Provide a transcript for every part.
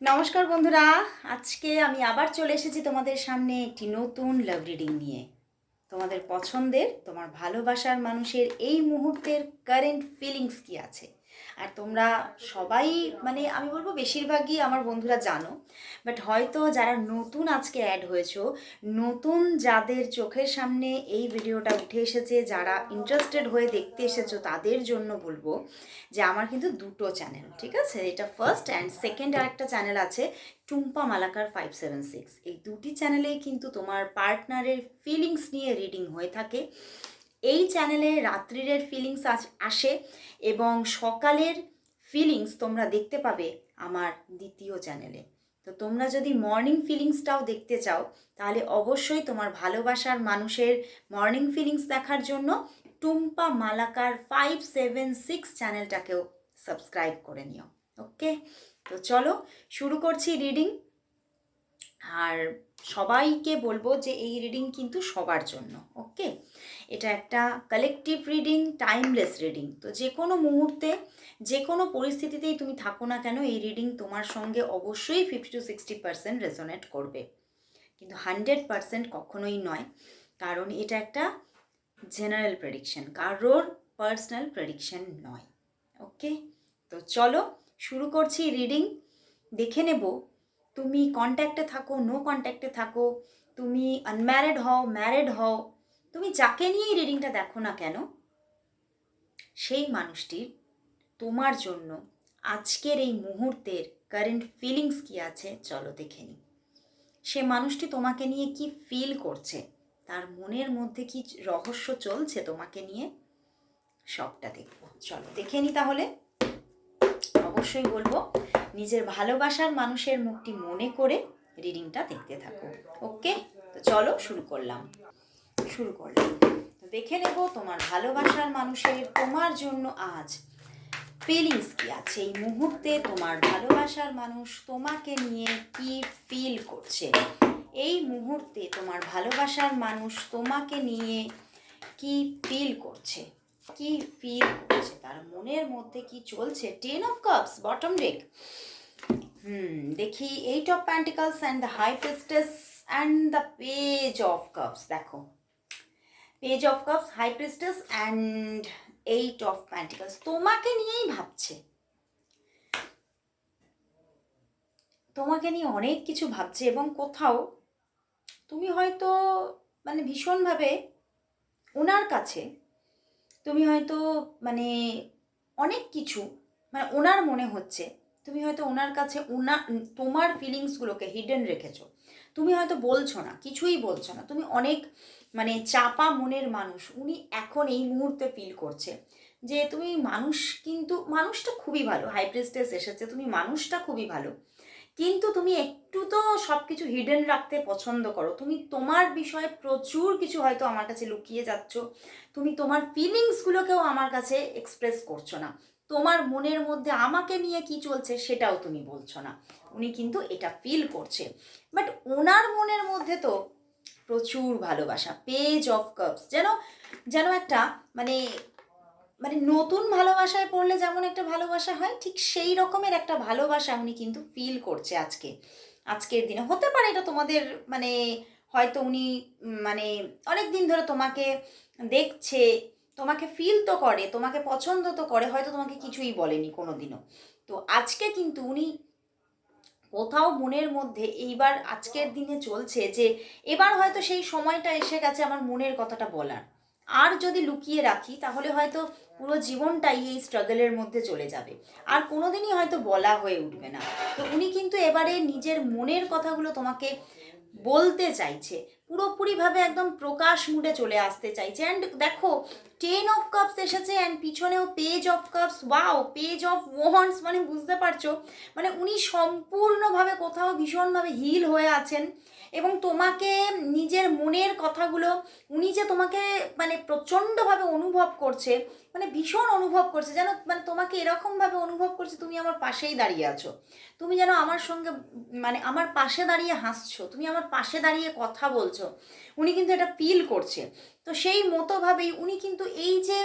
নমস্কার বন্ধুরা, আজকে আমি আবার চলে এসেছি তোমাদের সামনে একটি নতুন লাভ রিডিং নিয়ে। তোমাদের পছন্দের, তোমার ভালোবাসার মানুষের এই মুহূর্তের কারেন্ট ফিলিংস কি আছে? আর তোমরা সবাই মানে আমি বলব বেশিরভাগই আমার বন্ধুরা জানো বাট হয়তো যারা নতুন আজকে অ্যাড হয়েছো, নতুন যাদের চোখের সামনে এই ভিডিওটা উঠে এসেছে, যারা ইন্টারেস্টেড হয়ে দেখতে এসেছ, তাদের জন্য বলব যে আমার কিন্তু দুটো চ্যানেল ঠিক আছে? এটা ফার্স্ট অ্যান্ড সেকেন্ড আর একটা চ্যানেল আছে, Tumpa Malakar five seven six এই দুটি চ্যানেলেই কিন্তু তোমার পার্টনারের ফিলিংস নিয়ে রিডিং হয়ে থাকে। এই চ্যানেলে রাত্রিরের ফিলিংস আসে এবং সকালের ফিলিংস তোমরা দেখতে পাবে আমার দ্বিতীয় চ্যানেলে তো তোমরা যদি মর্নিং ফিলিংসটাও দেখতে চাও, তাহলে অবশ্যই তোমার ভালোবাসার মানুষের মর্নিং ফিলিংস দেখার জন্য Tumpa Malakar five seven six চ্যানেলটাকেও subscribe করে নিও। ওকে তো চলো শুরু করছি রিডিং আর সবাইকে বলব যে এই রিডিং কিন্তু সবার জন্য। ওকে এটা একটা কালেকটিভ রিডিং টাইমলেস রিডিং তো যে কোনো মুহূর্তে, যে কোনো পরিস্থিতিতেই তুমি থাকো না কেন, এই রিডিং তোমার সঙ্গে অবশ্যই fifty to sixty percent resonate করবে। কিন্তু হান্ড্রেড পার্সেন্ট কখনোই নয়, কারণ এটা একটা জেনারেল প্রেডিকশন কারোর পার্সোনাল প্রেডিকশন নয়। ওকে তো চলো, শুরু করছি রিডিং দেখে নেব, তুমি কন্ট্যাক্টে থাকো নো কন্ট্যাক্টে থাকো, তুমি আনম্যারিড হও ম্যারিড হও তুমি যাকে নিয়েই রিডিংটা দেখো না কেন, সেই মানুষটির তোমার জন্য আজকের এই মুহূর্তের কারেন্ট ফিলিংস কি আছে চলো দেখে নিই। সে মানুষটি তোমাকে নিয়ে কি ফিল করছে, তার মনের মধ্যে কি রহস্য চলছে তোমাকে নিয়ে, সবটা দেখব। চলো দেখে নি তাহলে। অবশ্যই বলব, নিজের ভালোবাসার মানুষের মুখটি মনে করে রিডিংটা দেখতে থাকো। ওকে তো চলো শুরু করলাম। শুরু করলাম। দেখে নেব তোমার ভালোবাসার মানুষের তোমার জন্য আজ ফিলিংস কি আছে। এই মুহূর্তে তোমার ভালোবাসার মানুষ তোমাকে নিয়ে কি ফিল করছে? এই মুহূর্তে তোমার ভালোবাসার মানুষ তোমাকে নিয়ে কি ফিল করছে? কি ফিল করছে? তার মনের মধ্যে কি চলছে? Ten of cups bottom deck hmm, দেখি eight of pentacles and the high priestess and the page of cups দেখো। Page of cups high priestess and eight of pentacles তোমাকে নিয়েই ভাবছে। তোমাকে নিয়ে অনেক কিছু ভাবছে এবং কোথাও তুমি হয়তো মানে ভীষণভাবে ওনার কাছে তুমি হয়তো মানে অনেক কিছু মানে ওনার মনে হচ্ছে। তুমি হয়তো ওনার কাছে ওনার তোমার ফিলিংসগুলোকে হিডেন রেখেছো। তুমি হয়তো বলছো না, কিছুই বলছো না। তুমি অনেক মানে চাপা মনের মানুষ, উনি এখন এই মুহূর্তে ফিল করছে যে তুমি মানুষ কিন্তু মানুষটা খুবই ভালো হাইপ্রেস্টেস এসেছে, তুমি মানুষটা খুবই ভালো। কিন্তু তুমি একটু তো সব কিছু হিডেন রাখতে পছন্দ করো, তুমি তোমার বিষয়ে প্রচুর কিছু হয়তো আমার কাছে লুকিয়ে যাচ্ছ, তুমি তোমার ফিলিংসগুলোকেও আমার কাছে এক্সপ্রেস করছ না। তোমার মনের মধ্যে আমাকে নিয়ে কি চলছে সেটাও তুমি বলছো না। উনি কিন্তু এটা ফিল করছে। বাট ওনার মনের মধ্যে তো প্রচুর ভালোবাসা পেজ অফ কাপস যেন যেন একটা মানে মানে নতুন ভালোবাসায় পড়লে যেমন একটা ভালোবাসা হয়, ঠিক সেই রকমের একটা ভালোবাসা উনি কিন্তু ফিল করছে আজকে। আজকের দিনে। হতে পারে এটা তোমাদের মানে হয়তো উনি মানে অনেক দিন ধরে তোমাকে দেখছে, তোমাকে ফিল তো করে, তোমাকে পছন্দ তো করে, হয়তো তোমাকে কিছুই বলেনি কোনো দিনও তো আজকে কিন্তু উনি কোথাও মনের মধ্যে এইবার আজকের দিনে চলছে যে এবার হয়তো সেই সময়টা এসে গেছে আমার মনের কথাটা বলার। আর যদি লুকিয়ে রাখি, তাহলে হয়তো পুরো জীবনটাই এই স্ট্রাগলের মধ্যে চলে যাবে। আর কোনোদিনই হয়তো বলা হয়ে উঠবে না। তো উনি কিন্তু এবারে নিজের মনের কথাগুলো তোমাকে বলতে চাইছে। পুরোপুরিভাবে একদম প্রকাশ মুডে চলে আসতে চাইছে। অ্যান্ড দেখো টেন অফ কাপস এসেছে অ্যান্ড পিছনেও page of cups wow page of wands মানে বুঝতে পারছ? মানে উনি সম্পূর্ণভাবে কোথাও ভীষণভাবে হিল হয়ে আছেন। এবং তোমাকে নিজের মনের কথাগুলো, উনি যে তোমাকে মানে প্রচণ্ডভাবে অনুভব করছে মানে ভীষণ অনুভব করছে, যেন মানে তোমাকে এরকমভাবে অনুভব করছে, তুমি আমার পাশেই দাঁড়িয়ে আছো। তুমি যেন আমার সঙ্গে মানে আমার পাশে দাঁড়িয়ে হাসছো, তুমি আমার পাশে দাঁড়িয়ে কথা বলছো। উনি কিন্তু এটা ফিল করছে। তো সেই মতোভাবেই উনি কিন্তু এই যে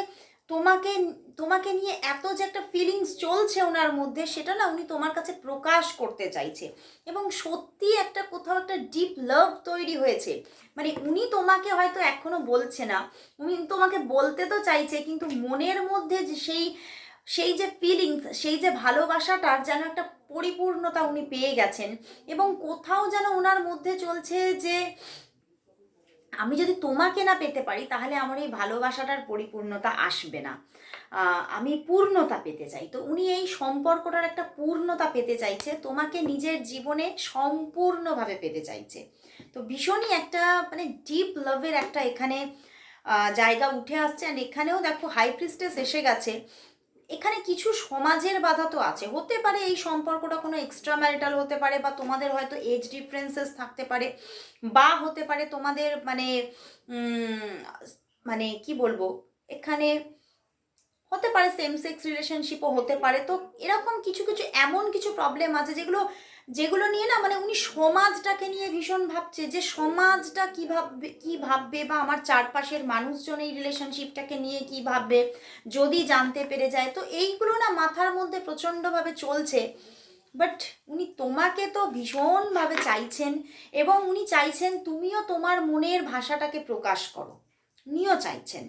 তোমাকে তোমাকে নিয়ে এত যে একটা ফিলিংস চলছে ওনার মধ্যে, সেটা না উনি তোমার কাছে প্রকাশ করতে চাইছে। এবং সত্যি একটা কোথাও একটা ডিপ লাভ তৈরি হয়েছে। মানে উনি তোমাকে হয়তো এখনও বলছে না। উনি তোমাকে বলতে তো চাইছে, কিন্তু মনের মধ্যে যে সেই সেই যে ফিলিংস সেই যে ভালোবাসাটার যেন একটা পরিপূর্ণতা উনি পেয়ে গেছেন। এবং কোথাও যেন ওনার মধ্যে চলছে যে আমি যদি তোমাকে না পেতে পারি, তাহলে আমার এই ভালোবাসাটার পরিপূর্ণতা আসবে না। আমি পূর্ণতা পেতে চাই। তো উনি এই সম্পর্কটার একটা পূর্ণতা পেতে চাইছে, তোমাকে নিজের জীবনে সম্পূর্ণভাবে পেতে চাইছে। তো ভীষণই একটা মানে ডিপ লাভের একটা এখানে জায়গা উঠে আসছে। অ্যান্ড এখানেও দেখো হাই প্রিস্টেস এসে গেছে। এখানে কিছু সমাজের বাধা তো আছে। হতে পারে এই সম্পর্কটা কোনো এক্সট্রা ম্যারিটাল হতে পারে বা তোমাদের হয়তো এজ ডিফারেন্সেস থাকতে পারে বা হতে পারে তোমাদের মানে মানে কি বলব, এখানে হতে পারে সেম সেক্স রিলেশনশিপও হতে পারে। তো এরকম কিছু কিছু এমন কিছু প্রবলেম আছে যেগুলো যেগুলো নিয়ে না মানে উনি সমাজটাকে নিয়ে ভীষণ ভাবছে, যে সমাজটা কী ভাববে কী ভাববে বা আমার চারপাশের মানুষজন এই রিলেশনশিপটাকে নিয়ে কী ভাববে, যদি জানতে পেরে যায়। তো এইগুলো না মাথার মধ্যে প্রচণ্ডভাবে চলছে। বাট উনি তোমাকে তো ভীষণভাবে চাইছেন এবং উনি চাইছেন তুমিও তোমার মনের ভাষাটাকে প্রকাশ করো। উনিও চাইছেন।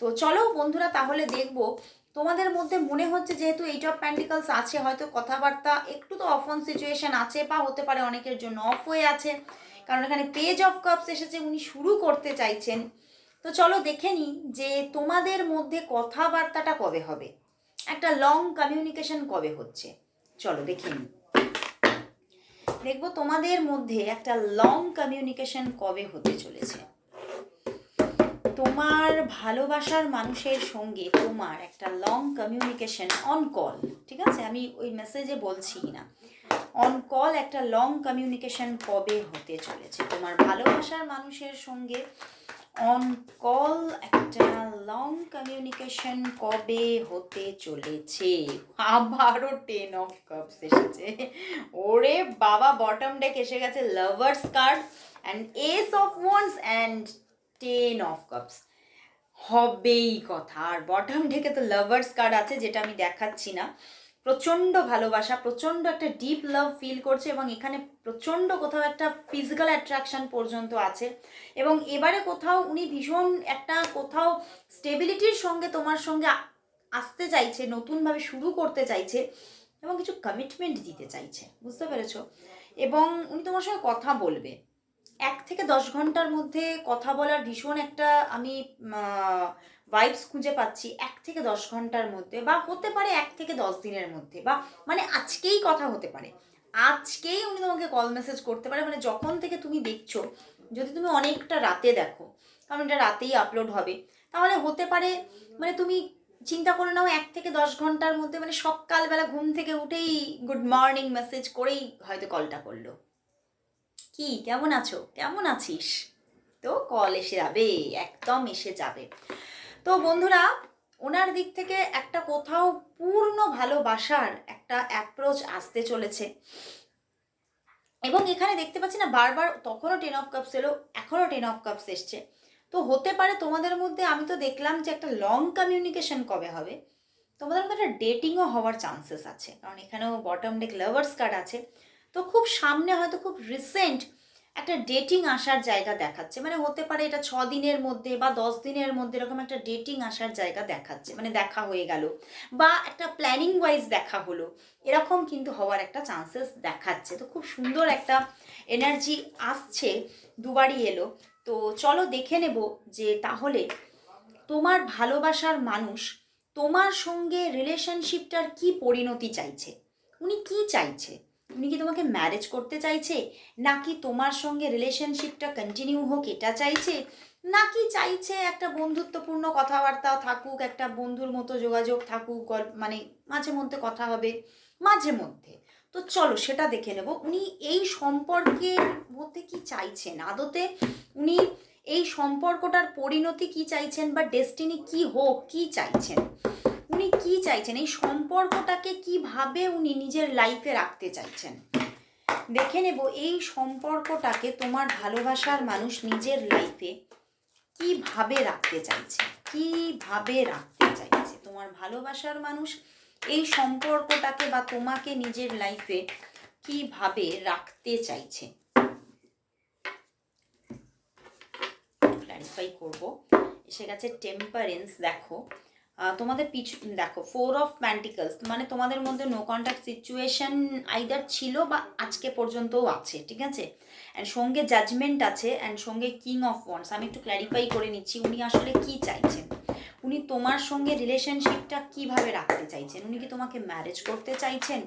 তো চলো বন্ধুরা, তাহলে দেখব তোমাদের মধ্যে মনে হচ্ছে যেহেতু এইট অফ প্যান্টিকলস আছে, হয়তো কথাবার্তা একটু তো অফ অন সিচুয়েশন আছে বা হতে পারে অনেকের জন্য অফ হয়ে আছে। কারণ এখানে পেজ অফ কাপস এসেছে, উনি শুরু করতে চাইছেন। তো চলো দেখে নিই যে তোমাদের মধ্যে কথাবার্তাটা কবে হবে? একটা লং কমিউনিকেশন কবে হচ্ছে? চলো দেখে নিই। দেখব তোমাদের মধ্যে একটা লং কমিউনিকেশন কবে হতে চলেছে। তোমার ভালোবাসার মানুষের সঙ্গে তোমার একটা লং কমিউনিকেশন অন কল ঠিক আছে? আমি ওই মেসেজে বলছি না। অন কল একটা লং কমিউনিকেশন কবে হতে চলেছে? তোমার ভালোবাসার মানুষের সঙ্গে অন কল একটা লং কমিউনিকেশন কবে হতে চলেছে? আবারও টেন অফ কাপস এসেছে। ওরে বাবা বটম ডেক এসে গেছে lovers card and ace of wands and ten of cups হবেই কথা। আর বটম ঢেকে তো লাভার্স কার্ড আছে, যেটা আমি দেখাচ্ছি না। প্রচণ্ড ভালোবাসা, প্রচণ্ড একটা ডিপ লাভ ফিল করছে এবং এখানে প্রচণ্ড কোথাও একটা ফিজিক্যাল অ্যাট্রাকশন পর্যন্ত আছে। এবং এবারে কোথাও উনি ভীষণ একটা কোথাও স্টেবিলিটির সঙ্গে তোমার সঙ্গে আসতে চাইছে, নতুনভাবে শুরু করতে চাইছে এবং কিছু কমিটমেন্ট দিতে চাইছে। বুঝতে পেরেছ? এবং উনি তোমার সঙ্গে কথা বলবে। এক থেকে দশ ঘণ্টার মধ্যে কথা বলার ভীষণ একটা আমি ভাইবস খুঁজে পাচ্ছি এক থেকে দশ ঘণ্টার মধ্যে বা হতে পারে এক থেকে দশ দিনের মধ্যে বা মানে আজকেই কথা হতে পারে। আজকেই উনি তোমাকে কল মেসেজ করতে পারে মানে যখন থেকে তুমি দেখছ, যদি তুমি অনেকটা রাতে দেখো, কারণ এটা রাতেই আপলোড হবে, তাহলে হতে পারে মানে তুমি চিন্তা করে নাও এক থেকে দশ ঘণ্টার মধ্যে মানে সকালবেলা ঘুম থেকে উঠেই গুড মর্নিং মেসেজ করেই হয়তো কলটা করল। কি, কেমন আছো? কেমন আছিস? তো কল এসে যাবে, একদম এসে যাবে। তো বন্ধুরা, ওনার দিক থেকে একটা কোথাও পূর্ণ ভালোবাসার একটা অ্যাপ্রোচ আসতে চলেছে। এবং এখানে দেখতে পাচ্ছি না, বারবার তখনও টেন অফ কাপস এলো, এখনও টেন অফ কাপস এসছে। তো হতে পারে তোমাদের মধ্যে আমি তো দেখলাম যে একটা লং কমিউনিকেশন কবে হবে? তোমাদের মধ্যে একটা ডেটিংও হওয়ার চান্সেস আছে। কারণ এখানেও বটম ডেক লাভার্স কার্ড আছে। তো খুব সামনে হয়তো খুব রিসেন্ট একটা ডেটিং আসার জায়গা দেখাচ্ছে। মানে হতে পারে এটা ছ দিনের মধ্যে বা দশ দিনের মধ্যে এরকম একটা ডেটিং আসার জায়গা দেখাচ্ছে। মানে দেখা হয়ে গেল বা একটা প্ল্যানিং ওয়াইজ দেখা হলো। এরকম কিন্তু হওয়ার একটা চান্সেস দেখাচ্ছে। তো খুব সুন্দর একটা এনার্জি আসছে। দুবারই এলো। তো চলো দেখে নেব যে তাহলে তোমার ভালোবাসার মানুষ তোমার সঙ্গে রিলেশনশিপটার কি পরিণতি চাইছে? উনি কি চাইছে? উনি কি তোমাকে ম্যারেজ করতে চাইছে? নাকি তোমার সঙ্গে রিলেশনশিপটা কন্টিনিউ হোক, এটা চাইছে? নাকি চাইছে একটা বন্ধুত্বপূর্ণ কথাবার্তা থাকুক, একটা বন্ধুর মতো যোগাযোগ থাকুক গল্প মানে মাঝে মধ্যে কথা হবে, মাঝে মধ্যে। তো চলো সেটা দেখে নেব। উনি এই সম্পর্কের মধ্যে কি চাইছেন? আদতে উনি এই সম্পর্কটার পরিণতি কি চাইছেন বা ডেস্টিনি কি হোক, কি চাইছেন? উনি কি চাইছেন? এই সম্পর্কটাকে কীভাবে উনি নিজের লাইফে রাখতে চাইছেন? দেখে নেব, এই সম্পর্কটাকে তোমার ভালোবাসার মানুষ নিজের লাইফে কীভাবে রাখতে চাইছে? কীভাবে রাখতে চাইছে? তোমার ভালোবাসার মানুষ এই সম্পর্কটাকে বা তোমাকে নিজের লাইফে কীভাবে রাখতে চাইছে? ক্ল্যারিফাই করব। এসে গেছে টেম্পারেন্স দেখো। তোমাদের পিছু দেখো ফোর অফ প্যান্টিকলস মানে তোমাদের মধ্যে নো কন্ট্যাক্ট সিচুয়েশন আইদার ছিল বা আজকে পর্যন্তও আছে, ঠিক আছে? অ্যান্ড সঙ্গে জাজমেন্ট আছে অ্যান্ড সঙ্গে কিং অফ ওয়ান্স আমি একটু ক্ল্যারিফাই করে নিচ্ছি উনি আসলে কি চাইছেন? উনি তোমার সঙ্গে রিলেশনশিপটা কীভাবে রাখতে চাইছেন? উনি কি তোমাকে ম্যারেজ করতে চাইছেন?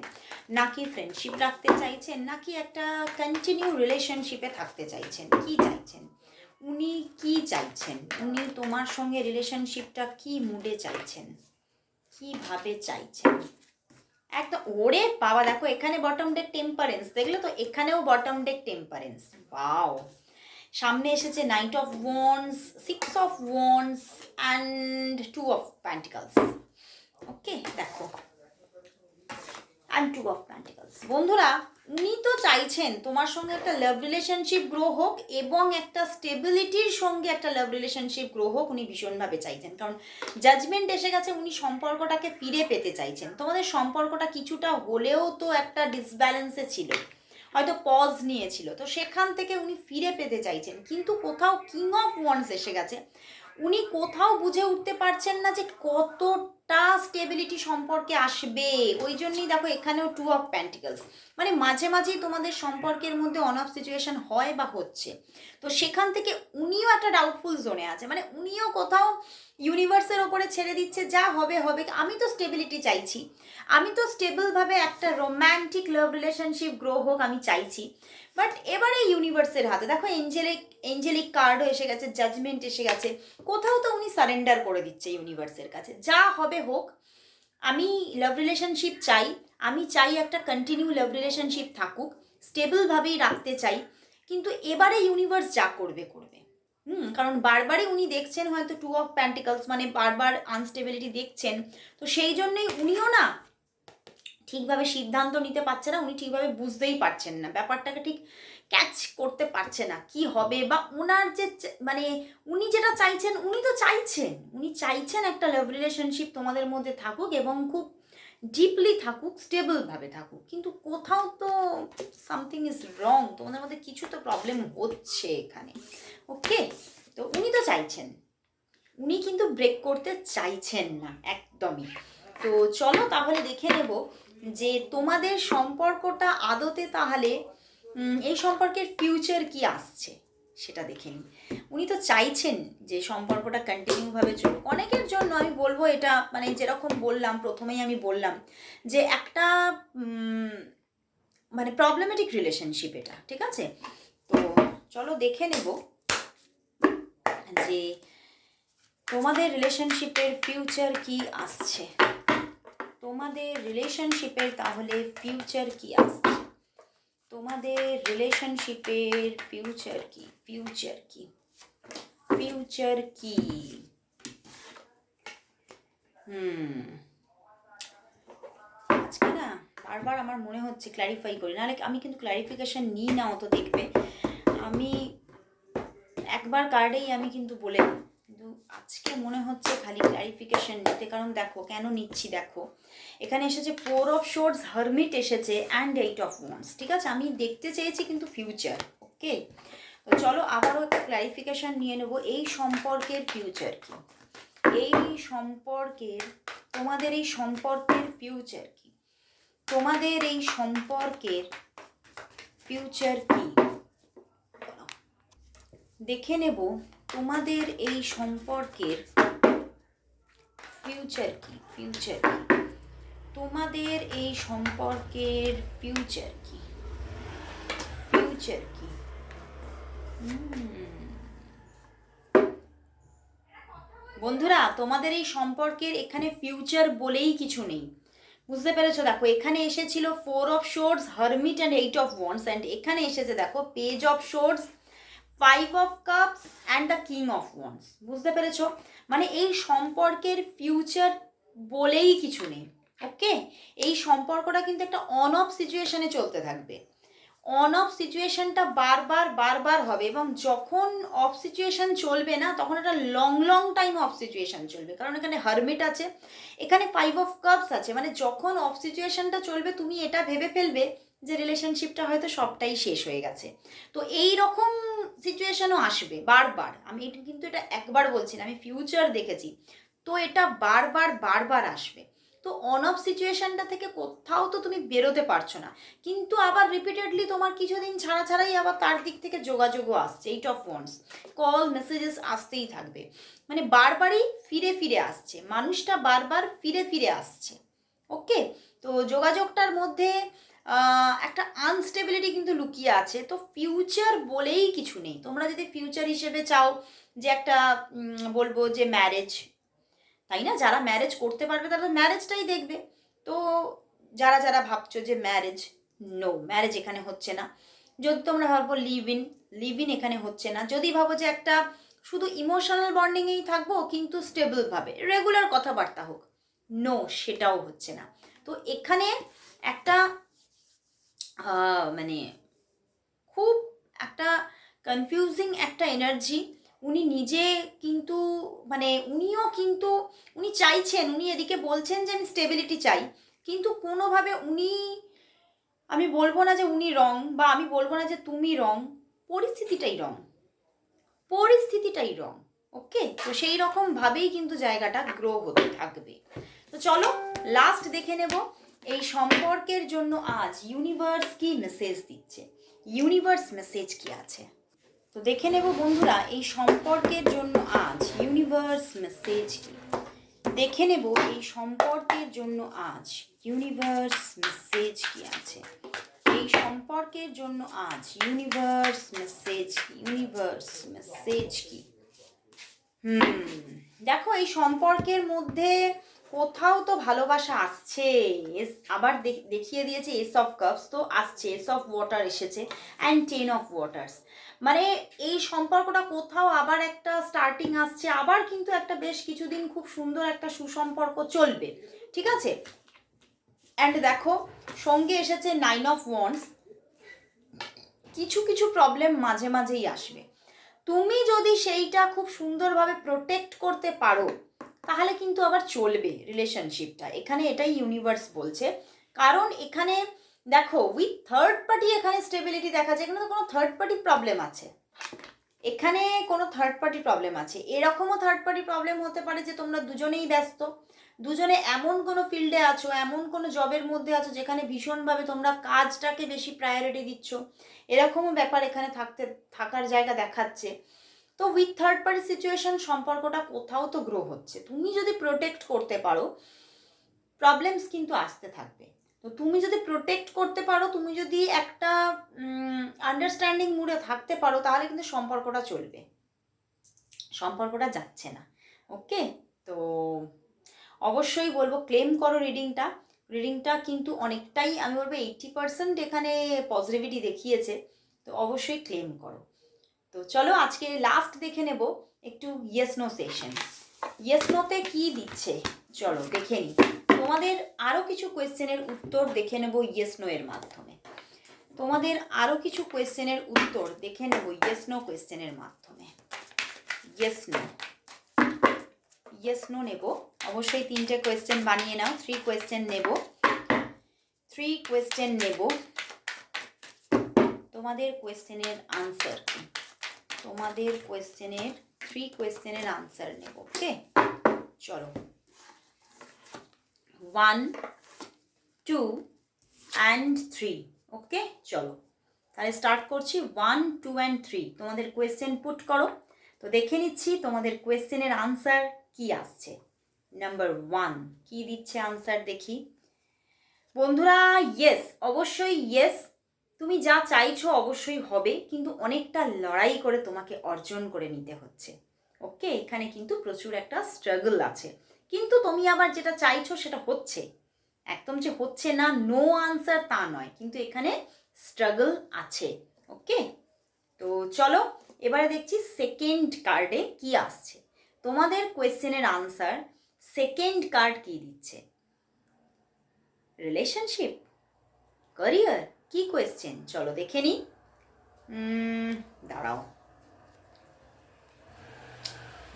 নাকি ফ্রেন্ডশিপ রাখতে চাইছেন? নাকি একটা কন্টিনিউ রিলেশনশিপে থাকতে চাইছেন? কি চাইছেন? উনি কি চাইছেন? উনি তোমার সঙ্গে রিলেশনশিপটা কি মুডে চাইছেন? কীভাবে চাইছেন? একদম, ওরে বাবা, দেখো এখানে বটম ডেক টেম্পারেন্স দেখলে তো এখানেও বটম ডেক টেম্পারেন্স বাও সামনে এসেছে knight of wands six of wands and two of pentacles okay দেখো অ্যান্ড টু অফ প্যান্টিকলস বন্ধুরা, উনি তো চাইছেন তোমার সঙ্গে একটা লাভ রিলেশনশিপ গ্রো হোক এবং একটা স্টেবিলিটির সঙ্গে একটা লাভ রিলেশনশিপ গ্রো হোক উনি ভীষণভাবে চাইছেন। কারণ জাজমেন্ট এসে গেছে, উনি সম্পর্কটাকে ফিরে পেতে চাইছেন। তোমাদের সম্পর্কটা কিছুটা হলেও তো একটা ডিসব্যালেন্সে ছিল। হয়তো পজ নিয়েছিল। তো সেখান থেকে উনি ফিরে পেতে চাইছেন। কিন্তু কোথাও কিং অফ ওয়ান্স এসে গেছে। উনি কোথাও বুঝে উঠতে পারছেন না যে কতটা স্টেবিলিটি সম্পর্কে আসবে। ওই জন্যই দেখো এখানেও টু অফ প্যান্টিকলস মানে মাঝে মাঝেই তোমাদের সম্পর্কের মধ্যে অন অফ সিচুয়েশন হয় বা হচ্ছে। তো সেখান থেকে উনিও একটা ডাউটফুল জোনে আছে। মানে উনিও কোথাও ইউনিভার্সের ওপরে ছেড়ে দিচ্ছে, যা হবে হবে। আমি তো স্টেবিলিটি চাইছি। আমি তো স্টেবলভাবে একটা রোম্যান্টিক লাভ রিলেশনশিপ গ্রো হোক আমি চাইছি। বাট এবারে ইউনিভার্সের হাতে। দেখো এঞ্জেলিক এঞ্জেলিক কার্ডও এসে গেছে জাজমেন্ট এসে গেছে। কোথাও তো উনি সারেন্ডার করে দিচ্ছে ইউনিভার্সের কাছে। যা হবে হোক, আমি লাভ রিলেশনশিপ চাই, আমি চাই একটা কন্টিনিউ লাভ রিলেশনশিপ থাকুক স্টেবলভাবেই রাখতে চাই, কিন্তু এবারে ইউনিভার্স যা করবে করবে। হুম, কারণ বারবারই উনি দেখছেন হয়তো টু অফ প্যান্টিকলস মানে বারবার আনস্টেবিলিটি দেখছেন। তো সেই জন্যই উনিও না ঠিকভাবে সিদ্ধান্ত নিতে পারছে না, উনি ঠিকভাবে বুঝতেই পারছেন না। ব্যাপারটাকে ঠিক ক্যাচ করতে পারছে না, কি হবে বা ওনার যে মানে উনি যেটা চাইছেন, উনি তো চাইছেন। উনি চাইছেন একটা লাভ রিলেশনশিপ তোমাদের মধ্যে থাকুক এবং খুব ডিপলি থাকুক স্টেবলভাবে থাকুক। কিন্তু কোথাও তো সামথিং ইজ রং তোমাদের মধ্যে কিছু তো প্রবলেম হচ্ছে এখানে। ওকে তো উনি তো চাইছেন। উনি কিন্তু ব্রেক করতে চাইছেন না, একদমই। তো চলো তাহলে দেখে নেব যে তোমাদের সম্পর্কটা আদতে তাহলে এই সম্পর্কের ফিউচার কি আসছে সেটা দেখে নিই। উনি তো চাইছেন যে সম্পর্কটা কন্টিনিউভাবে চলুক। অনেকের জন্য আমি বলব এটা মানে যেরকম বললাম, প্রথমেই আমি বললাম যে একটা মানে প্রবলেমেটিক রিলেশনশিপ এটা, ঠিক আছে? তো চলো দেখে নেব যে তোমাদের রিলেশনশিপের ফিউচার কি আসছে। তোমাদের রিলেশনশিপের তাহলে ফিউচার কি আসছে তোমাদের রিলেশনশিপের ফিউচার কি? ফিউচার কি? ফিউচার কি? হুম আজকে না বারবার আমার মনে হচ্ছে ক্ল্যারিফাই করি। নাহলে আমি কিন্তু ক্ল্যারিফিকেশন নিই না অত দেখবে আমি একবার কার্ডেই আমি কিন্তু বলে দিই। আজকে মনে হচ্ছে খালি ক্ল্যারিফিকেশন নিতে, কারণ দেখো, কেন নিচ্ছি দেখো। এখানে এসেছে ফোর অফ শোর্স হারমিট এসেছে অ্যান্ড এইট অফ ওয়ান্স ঠিক আছে? আমি দেখতে চেয়েছি কিন্তু ফিউচার ওকে তো চলো আবারও একটা ক্ল্যারিফিকেশন নিয়ে নেব, এই সম্পর্কের ফিউচার কি? এই সম্পর্কের, তোমাদের এই সম্পর্কের ফিউচার কি? তোমাদের এই সম্পর্কের ফিউচার কি? দেখে নেব। তোমাদের এই সম্পর্কের ফিউচার কি? ফিউচার কি? তোমাদের এই সম্পর্কের ফিউচার কি? ফিউচার কি? বন্ধুরা, তোমাদের এই সম্পর্কের এখানে ফিউচার বলেই কিছু নেই। বুঝতে পেরেছ? দেখো, এখানে এসেছিল four of swords hermit and eight of wands and এখানে এসেছে, দেখো page of swords five of cups and the king of wands বুঝতে পেরেছ? মানে এই সম্পর্কের ফিউচার বলেই কিছু নেই ওকে এই সম্পর্কটা কিন্তু একটা অন অফ সিচুয়েশনে চলতে থাকবে। অন অফ সিচুয়েশনটা বারবার বারবার হবে এবং যখন অফ সিচুয়েশন চলবে না, তখন এটা long long time of situation চলবে। কারণ এখানে হারমিট আছে, এখানে ফাইভ অফ কাপস আছে। মানে যখন অফ সিচুয়েশনটা চলবে, তুমি এটা ভেবে ফেলবে যে রিলেশনশিপটা হয়তো সবটাই শেষ হয়ে গেছে। তো এই রকম সিচুয়েশনও আসবে, বারবার। আমি এটা কিন্তু এটা একবার বলছি না, আমি ফিউচার দেখেছি। তো এটা বারবার বারবার আসবে। তো অন অফ সিচুয়েশনটা থেকে কোথাও তো তুমি বেরোতে পারছ না। কিন্তু আবার রিপিটেডলি তোমার কিছুদিন ছাড়া ছাড়াই আবার তার দিক থেকে যোগাযোগও আসছে eight of wands call messages আসতেই থাকবে। মানে বারবারই ফিরে ফিরে আসছে। মানুষটা বারবার ফিরে ফিরে আসছে। ওকে তো যোগাযোগটার মধ্যে একটা আনস্টেবিলিটি কিন্তু লুকিয়ে আছে। তো ফিউচার বলেই কিছু নেই। তোমরা যদি ফিউচার হিসেবে চাও যে একটা বলব যে ম্যারেজ তাই না? যারা ম্যারেজ করতে পারবে, তারা ম্যারেজটাই দেখবে। তো যারা যারা ভাবছ যে ম্যারেজ নো ম্যারেজ এখানে হচ্ছে না। যদি তোমরা ভাবো লিভ ইন লিভ ইন এখানে হচ্ছে না। যদি ভাবো যে একটা শুধু ইমোশনাল বন্ডিংয়েই থাকব, কিন্তু স্টেবলভাবে রেগুলার কথাবার্তা হোক নো সেটাও হচ্ছে না। তো এখানে একটা মানে খুব একটা কনফিউজিং একটা এনার্জি উনি নিজে কিন্তু মানে উনিও কিন্তু, উনি চাইছেন, উনি এদিকে বলছেন যে আমি স্টেবিলিটি চাই। কিন্তু কোনোভাবে উনি, আমি বলব না যে উনি রং বা আমি বলব না যে তুমি রং পরিস্থিতিটাই রং পরিস্থিতিটাই রং ওকে তো সেই রকম ভাবেই কিন্তু জায়গাটা গ্রো হতে থাকবে। তো চলো লাস্ট দেখে নেব। এই সম্পর্কের জন্য আজ ইউনিভার্স কি মেসেজ দিচ্ছে? ইউনিভার্স মেসেজ কি আছে? তো দেখে নেব বন্ধুরা, এই সম্পর্কের জন্য আজ ইউনিভার্স মেসেজ কি? দেখে নেব এই সম্পর্কের জন্য আজ ইউনিভার্স মেসেজ কি আছে? এই সম্পর্কের জন্য আজ ইউনিভার্স মেসেজ ইউনিভার্স মেসেজ কি? হুম, দেখো এই সম্পর্কের মধ্যে কোথাও তো ভালোবাসা আসছে। এস, আবার দেখ- দেখিয়ে দিয়েছে এস অফ কাপস, তো আসছে, এস অফ ওয়াটার এসেছে, অ্যান্ড টেন অফ ওয়াটার্স। মানে এই সম্পর্কটা কোথাও আবার একটা স্টার্টিং আসছে, আবার কিন্তু একটা বেশ কিছুদিন খুব সুন্দর একটা সুসম্পর্ক চলবে, ঠিক আছে? অ্যান্ড দেখো, সঙ্গে এসেছে নাইন অফ ওয়ান্স কিছু কিছু প্রবলেম মাঝে, মাঝেই আসবে। তুমি যদি সেইটা খুব সুন্দরভাবে প্রোটেক্ট করতে পারো তাহলে কিন্তু আবার চলবে রিলেশনশিপটা এখানে এটাই ইউনিভার্স বলছে। কারণ এখানে দেখো উইথ থার্ড পার্টি এখানে স্টেবিলিটি দেখা যায় এখানে তো কোনো থার্ড পার্টি প্রবলেম আছে। এখানে কোনো থার্ড পার্টি প্রবলেম আছে। এরকমও থার্ড পার্টি প্রবলেম হতে পারে যে তোমরা দুজনেই ব্যস্ত। দুজনে এমন কোনো ফিল্ডে আছো, এমন কোনো জবের মধ্যে আছো যেখানে ভীষণভাবে তোমরা কাজটাকে বেশি প্রায়োরিটি দিচ্ছ। এরকমও ব্যাপার এখানে থাকতে, থাকার জায়গা দেখাচ্ছে। তো উইথ থার্ড পার্টি সিচুয়েশন সম্পর্কটা কোথাও তো গ্রো হচ্ছে। তুমি যদি প্রোটেক্ট করতে পারো প্রবলেমস কিন্তু আসতে থাকবে। তো তুমি যদি প্রোটেক্ট করতে পারো, তুমি যদি একটা আন্ডারস্ট্যান্ডিং মুডে থাকতে পারো, তাহলে কিন্তু সম্পর্কটা চলবে। সম্পর্কটা যাচ্ছে না। ওকে তো অবশ্যই বলব ক্লেম করো রিডিংটা রিডিংটা কিন্তু অনেকটাই, আমি বলব এইটটি পার্সেন্ট এখানে পজিটিভিটি দেখিয়েছে। তো অবশ্যই ক্লেম করো। তো চলো আজকে লাস্ট দেখে নেব একটু ইয়েস নো সেশন ইয়েস নোতে কি দিচ্ছে? চলো দেখে নিই তোমাদের আরও কিছু কোয়েশ্চেনের উত্তর দেখে নেব ইয়েস নো এর মাধ্যমে। তোমাদের আরও কিছু কোয়েশ্চেনের উত্তর দেখে নেব ইয়েস নো কোয়েশ্চেনের মাধ্যমে। ইয়েস নো ইয়েস নো নেব। অবশ্যই তিনটে কোয়েশ্চেন বানিয়ে নাও। থ্রি কোয়েশ্চেন নেব। থ্রি কোয়েশ্চেন নেব। তোমাদের কোয়েশ্চেনের আনসার কি? তোমাদের কোয়েশ্চেনের থ্রি কোয়েশ্চেনের আনসার নেব ওকে চলো। One two and three okay চলো। তাহলে স্টার্ট করছি ওয়ান টু অ্যান্ড থ্রি তোমাদের কোয়েশ্চেন পুট করো। তো দেখে নিচ্ছি তোমাদের কোয়েশ্চেনের আনসার কি আসছে। নাম্বার ওয়ান কি দিচ্ছে আনসার দেখি। বন্ধুরা ইয়েস অবশ্যই ইয়েস তুমি যা চাইছো অবশ্যই হবে, কিন্তু অনেকটা লড়াই করে তোমাকে অর্জন করে নিতে হচ্ছে। ওকে? এখানে কিন্তু প্রচুর একটা স্ট্রাগল আছে। কিন্তু তুমি আবার যেটা চাইছো সেটা হচ্ছে। একদম যে হচ্ছে না নো আনসার তা নয়, কিন্তু এখানে স্ট্রাগল আছে। ওকে? তো চলো, এবারে দেখছি সেকেন্ড কার্ডে কি আসছে। তোমাদের কোয়েশ্চেনের আনসার সেকেন্ড কার্ড কি দিচ্ছে? রিলেশনশিপ ক্যারিয়ার কি কোয়েশ্চেন চলো দেখে নিই দাঁড়াও।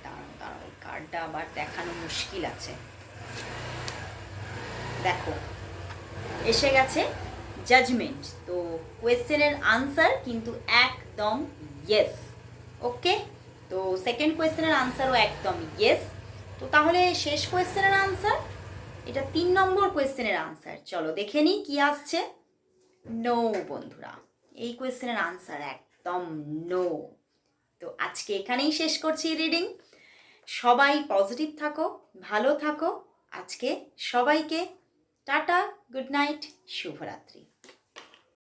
দাঁড়াও দাঁড়াও কার্ডটা আবার দেখানো মুশকিল আছে। দেখো, এসে গেছে জাজমেন্ট তো কোয়েশ্চেনের আনসার কিন্তু একদম ইয়েস ওকে তো সেকেন্ড কোয়েশ্চেনের আনসারও একদম ইয়েস তো তাহলে শেষ কোয়েশ্চেনের আনসার এটা তিন নম্বর কোয়েশ্চেনের আনসার চলো দেখে নিই কি আসছে। নো বন্ধুরা, এই কোয়েশ্চেনের আনসার একদম নো তো আজকে এখানেই শেষ করছি রিডিং সবাই পজিটিভ থাকো, ভালো থাকো। আজকে সবাইকে টাটা গুড নাইট শুভরাত্রি।